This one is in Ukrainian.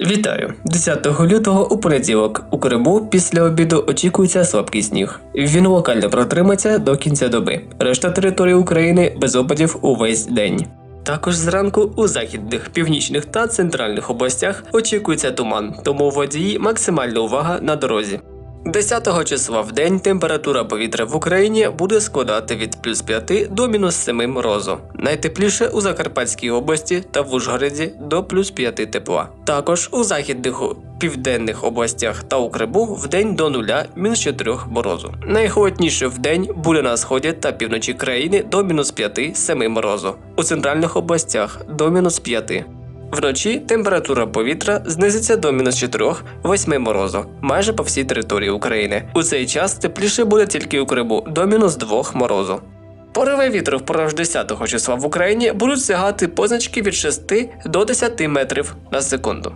Вітаю! 10 лютого у понеділок у Криму після обіду очікується слабкий сніг. Він локально протримається до кінця доби. Решта території України без опадів увесь день. Також зранку у західних, північних та центральних областях очікується туман, тому водії максимальна увага на дорозі. 10 числа в день температура повітря в Україні буде складати від плюс 5 до мінус 7 морозу. Найтепліше у Закарпатській області та в Ужгороді до плюс 5 тепла. Також у західних південних областях та у Криму в день до нуля мінус 4 морозу. Найхолодніше в день буде на сході та півночі країни до мінус 5-7 морозу. У центральних областях до мінус 5. Вночі температура повітря знизиться до мінус 4-8 морозу майже по всій території України. У цей час тепліше буде тільки у Криму до мінус 2 морозу. Пориви вітру впродовж 10 числа в Україні будуть сягати позначки від 6 до 10 метрів на секунду.